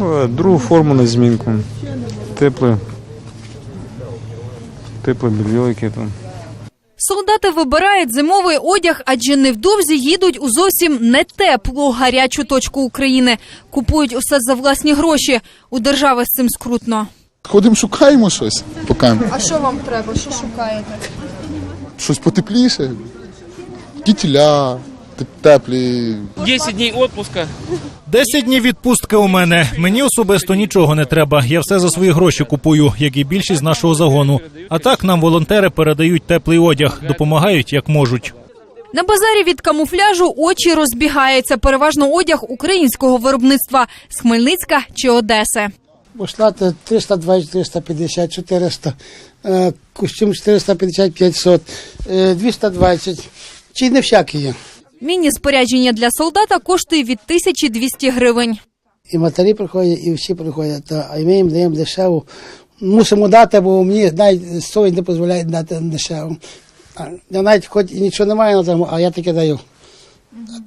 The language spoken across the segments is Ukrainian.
Е, Другу форму на змінку. Тепле. Тепле яке там. Солдати вибирають зимовий одяг, адже невдовзі їдуть у зовсім не теплу гарячу точку України. Купують усе за власні гроші. У держави з цим скрутно. Ходимо, шукаємо щось, поки А що вам треба? Що шукаєте? щось потепліше. Кітіля, теплі. 10 дней отпуска. Десять днів відпустки у мене. Мені особисто нічого не треба. Я все за свої гроші купую, як і більшість нашого загону. А так нам волонтери передають теплий одяг, допомагають як можуть. На базарі від камуфляжу очі розбігаються. Переважно одяг українського виробництва з Хмельницька чи Одеси. Бушлати 320, 350, 400, е, костюм 450, 500, е, 220. Чи не всякі є. Міні-спорядження для солдата коштує від 1200 гривень. І матері приходять, і всі приходять. А ми їм даємо дешево. Мусимо дати, бо мені навіть совість не дозволяє дати дешево. Я навіть хоч і нічого немає на тому, а я таке даю.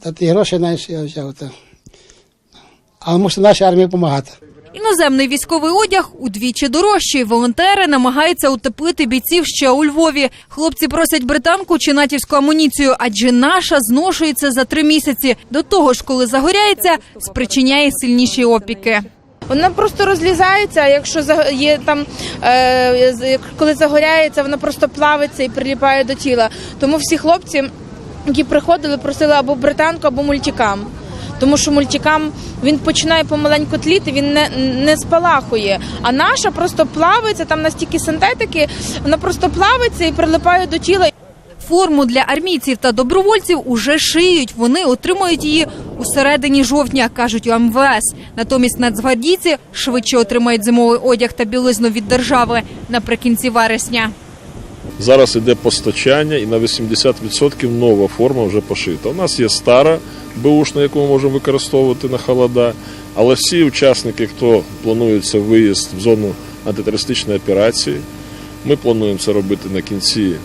Та ті гроші знаєш, я взяв. Та. Але мусить нашій армії допомагати. Іноземний військовий одяг удвічі дорожчий. Волонтери намагаються утеплити бійців ще у Львові. Хлопці просять британку чи натівську амуніцію, адже наша зношується за три місяці. До того ж, коли загоряється, спричиняє сильніші опіки. Вона просто розлізається, а якщо є там, е, коли загоряється, вона просто плавиться і приліпає до тіла. Тому всі хлопці, які приходили, просили або британку, або мультикам. Тому що мультикам він починає помаленьку тліти, він не, не спалахує. А наша просто плавиться, там настільки синтетики, вона просто плавиться і прилипає до тіла. Форму для армійців та добровольців уже шиють. Вони отримують її у середині жовтня, кажуть у МВС. Натомість нацгвардійці швидше отримають зимовий одяг та білизну від держави наприкінці вересня. Зараз іде постачання, і на 80% нова форма вже пошита. У нас є стара беушна, яку ми можемо використовувати на холода. Але всі учасники, хто планується виїзд в зону антитерористичної операції, ми плануємо це робити на кінці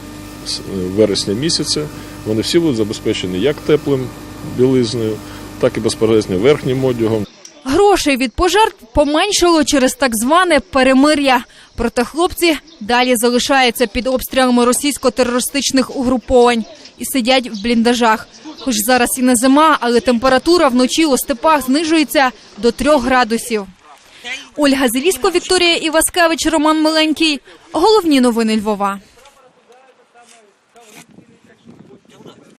вересня місяця. Вони всі будуть забезпечені як теплим білизнею, так і безпосередньо верхнім одягом. Грошей від пожертв поменшало через так зване перемир'я. Проте хлопці далі залишаються під обстрілами російсько-терористичних угруповань і сидять в бліндажах. Хоч зараз і не зима, але температура вночі у степах знижується до трьох градусів. Ольга Зелісько, Вікторія Іваскевич, Роман Миленький. Головні новини Львова.